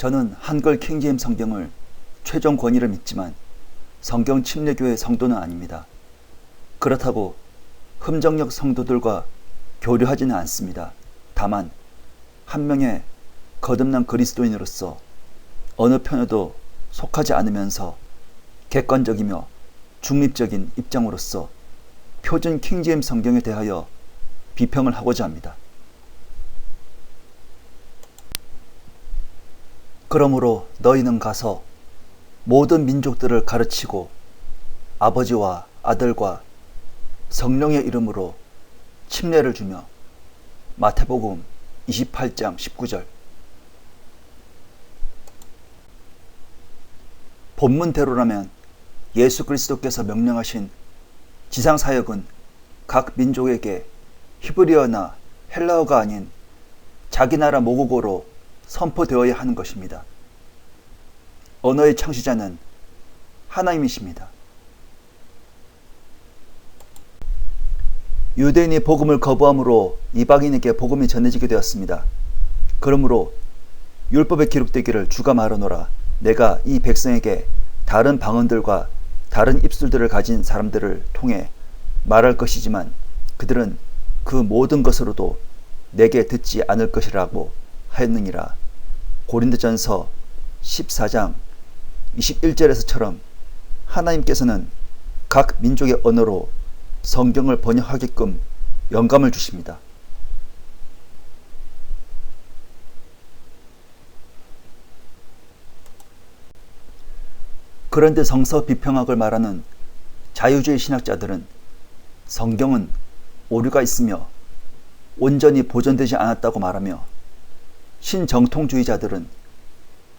저는 한글 킹제임 성경을 최종 권위를 믿지만 성경 침례교회 성도는 아닙니다. 그렇다고 흠정역 성도들과 교류하지는 않습니다. 다만 한 명의 거듭난 그리스도인으로서 어느 편에도 속하지 않으면서 객관적이며 중립적인 입장으로서 표준 킹제임 성경에 대하여 비평을 하고자 합니다. 그러므로 너희는 가서 모든 민족들을 가르치고 아버지와 아들과 성령의 이름으로 침례를 주며 마태복음 28장 19절 본문대로라면 예수 그리스도께서 명령하신 지상 사역은 각 민족에게 히브리어나 헬라어가 아닌 자기 나라 모국어로 선포되어야 하는 것입니다. 언어의 창시자는 하나님이십니다. 유대인이 복음을 거부함으로 이방인에게 복음이 전해지게 되었습니다. 그러므로 율법에 기록되기를 주가 말하노라 내가 이 백성에게 다른 방언들과 다른 입술들을 가진 사람들을 통해 말할 것이지만 그들은 그 모든 것으로도 내게 듣지 않을 것이라고 하였느니라. 고린도전서 14장 21절에서처럼 하나님께서는 각 민족의 언어로 성경을 번역하게끔 영감을 주십니다. 그런데 성서 비평학을 말하는 자유주의 신학자들은 성경은 오류가 있으며 온전히 보존되지 않았다고 말하며 신정통주의자들은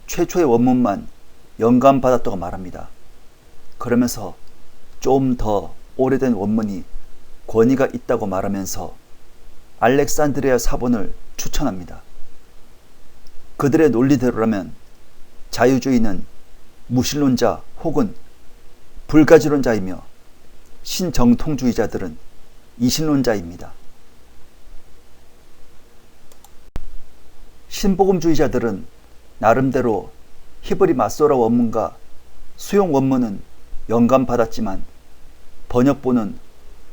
최초의 원문만 영감받았다고 말합니다. 그러면서 좀 더 오래된 원문이 권위가 있다고 말하면서 알렉산드리아 사본을 추천합니다. 그들의 논리대로라면 자유주의는 무신론자 혹은 불가지론자이며 신정통주의자들은 이신론자입니다. 신복음주의자들은 나름대로 히브리 마소라 원문과 수용 원문은 영감받았지만 번역본은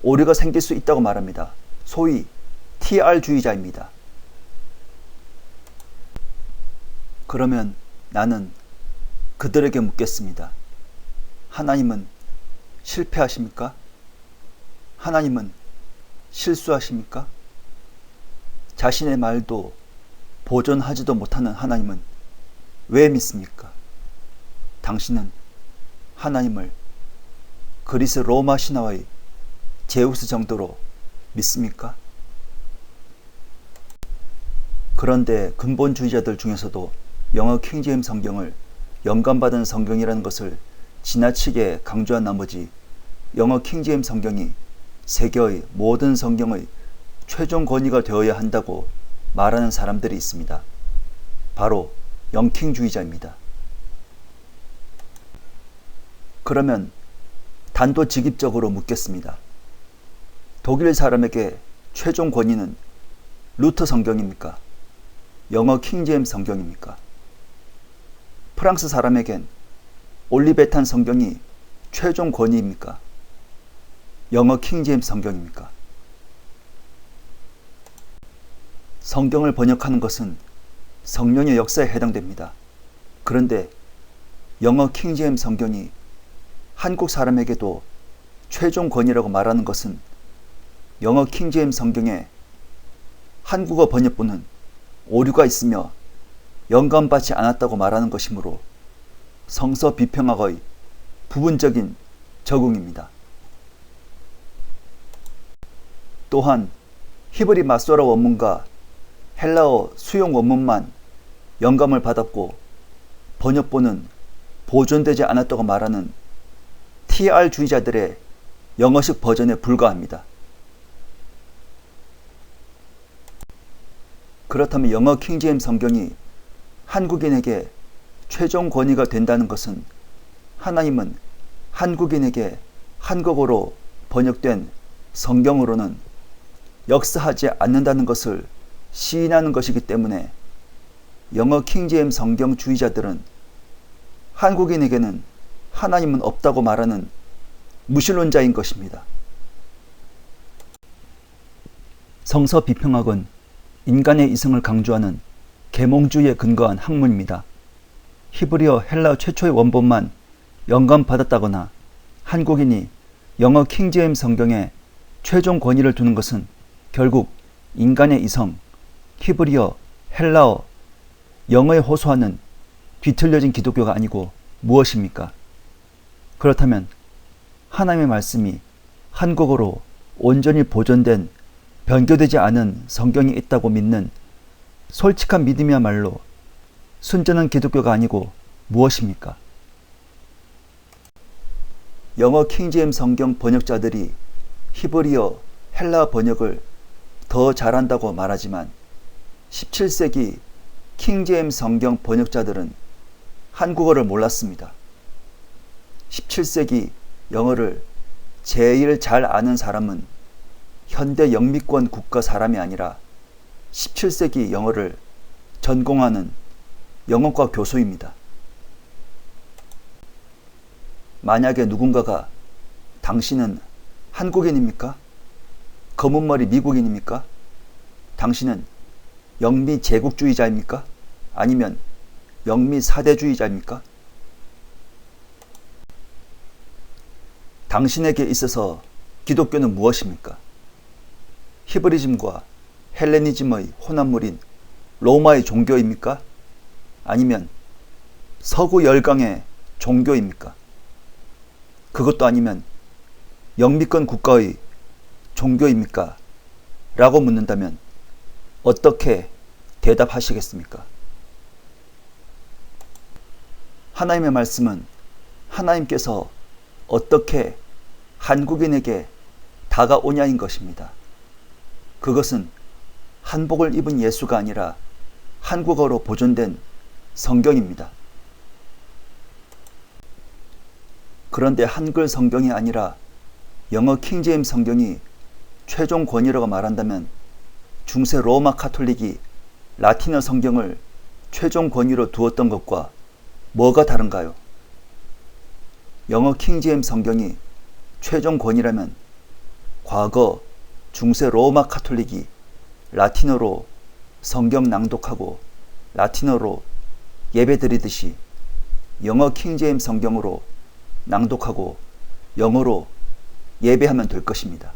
오류가 생길 수 있다고 말합니다. 소위 TR주의자입니다. 그러면 나는 그들에게 묻겠습니다. 하나님은 실패하십니까? 하나님은 실수하십니까? 자신의 말도 보존하지도 못하는 하나님은 왜 믿습니까? 당신은 하나님을 그리스 로마 신화의 제우스 정도로 믿습니까? 그런데 근본주의자들 중에서도 영어 킹제임 성경을 영감받은 성경이라는 것을 지나치게 강조한 나머지 영어 킹제임 성경이 세계의 모든 성경의 최종 권위가 되어야 한다고 말하는 사람들이 있습니다. 바로 영킹주의자입니다. 그러면 단도직입적으로 묻겠습니다. 독일 사람에게 최종 권위는 루터 성경입니까? 영어 킹제임 성경입니까? 프랑스 사람에겐 올리베탄 성경이 최종 권위입니까? 영어 킹제임 성경입니까? 성경을 번역하는 것은 성령의 역사에 해당됩니다. 그런데 영어 킹제임 성경이 한국 사람에게도 최종 권위라고 말하는 것은 영어 킹제임 성경에 한국어 번역본은 오류가 있으며 영감받지 않았다고 말하는 것이므로 성서 비평학의 부분적인 적응입니다. 또한 히브리 마소라 원문과 헬라어 수용 원문만 영감을 받았고 번역본은 보존되지 않았다고 말하는 TR주의자들의 영어식 버전에 불과합니다. 그렇다면 영어 킹제임 성경이 한국인에게 최종 권위가 된다는 것은 하나님은 한국인에게 한국어로 번역된 성경으로는 역사하지 않는다는 것을 시인하는 것이기 때문에 영어 킹제임 성경 주의자들은 한국인에게는 하나님은 없다고 말하는 무신론자인 것입니다. 성서 비평학은 인간의 이성을 강조하는 계몽주의에 근거한 학문입니다. 히브리어 헬라 최초의 원본만 영감받았다거나 한국인이 영어 킹제임 성경에 최종 권위를 두는 것은 결국 인간의 이성, 히브리어, 헬라어, 영어에 호소하는 뒤틀려진 기독교가 아니고 무엇입니까? 그렇다면 하나님의 말씀이 한국어로 온전히 보존된 변교되지 않은 성경이 있다고 믿는 솔직한 믿음이야말로 순전한 기독교가 아니고 무엇입니까? 영어 킹제임 성경 번역자들이 히브리어, 헬라 번역을 더 잘한다고 말하지만 17세기 킹제임 성경 번역자들은 한국어를 몰랐습니다. 17세기 영어를 제일 잘 아는 사람은 현대 영미권 국가 사람이 아니라 17세기 영어를 전공하는 영어과 교수입니다. 만약에 누군가가 당신은 한국인입니까? 검은 머리 미국인입니까? 당신은 영미 제국주의자입니까? 아니면 영미 사대주의자입니까? 당신에게 있어서 기독교는 무엇입니까? 히브리즘과 헬레니즘의 혼합물인 로마의 종교입니까? 아니면 서구 열강의 종교입니까? 그것도 아니면 영미권 국가의 종교입니까? 라고 묻는다면 어떻게 대답하시겠습니까? 하나님의 말씀은 하나님께서 어떻게 한국인에게 다가오냐인 것입니다. 그것은 한복을 입은 예수가 아니라 한국어로 보존된 성경입니다. 그런데 한글 성경이 아니라 영어 킹제임 성경이 최종 권위라고 말한다면 중세 로마 카톨릭이 라틴어 성경을 최종 권위로 두었던 것과 뭐가 다른가요? 영어 킹제임 성경이 최종 권위라면 과거 중세 로마 카톨릭이 라틴어로 성경 낭독하고 라틴어로 예배드리듯이 영어 킹제임 성경으로 낭독하고 영어로 예배하면 될 것입니다.